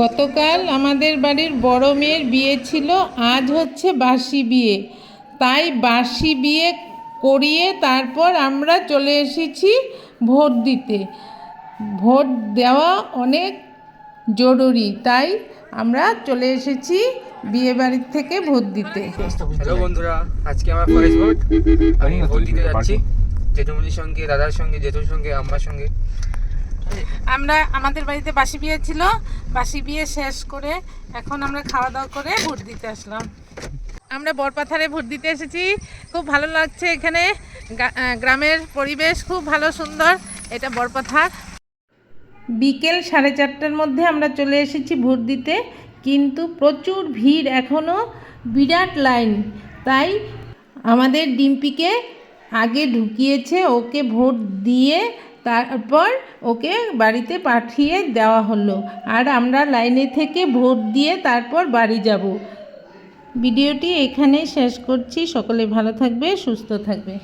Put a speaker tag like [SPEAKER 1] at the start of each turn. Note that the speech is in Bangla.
[SPEAKER 1] গতকাল আমাদের বাড়ির বড় মেয়ের বিয়ে ছিল, আজ হচ্ছে বাসি বিয়ে। তাই বাসি বিয়ে করিয়ে তারপর আমরা চলে এসেছি ভোট দিতে। ভোট দেওয়া অনেক জরুরি, তাই আমরা চলে এসেছি বিয়ে বাড়ির থেকে ভোট দিতে।
[SPEAKER 2] হ্যালো বন্ধুরা, আজকে আমার ভোট। আমি ভোট দিতে যাচ্ছি, জেঠুমনির সঙ্গে, দাদার সঙ্গে, জেঠুর সঙ্গে আমার সঙ্গে।
[SPEAKER 1] আমরা আমাদের বাড়িতে বাসি বিয়ে ছিল, বাসি বিয়ে শেষ করে এখন আমরা খাওয়া দাওয়া করে ভোট দিতে আসলাম। আমরা বরপাথারে ভোট দিতে এসেছি। খুব ভালো লাগছে এখানে। গ্রামের পরিবেশ খুব ভালো, সুন্দর। এটা বরপাথার। বিকেল সাড়ে চারটার মধ্যে আমরা চলে এসেছি ভোট দিতে, কিন্তু প্রচুর ভিড় এখনও বিরাট লাইন। তাই আমাদের ডিম্পিকে আগে ঢুকিয়েছে, ওকে ভোট দিয়ে তারপর ওকে বাড়িতে পাঠিয়ে দেওয়া হলো। আর আমরা লাইনে থেকে ভোট দিয়ে তারপর বাড়ি যাব। ভিডিওটি এখানেই শেষ করছি। সকলে ভালো থাকবে, সুস্থ থাকবে।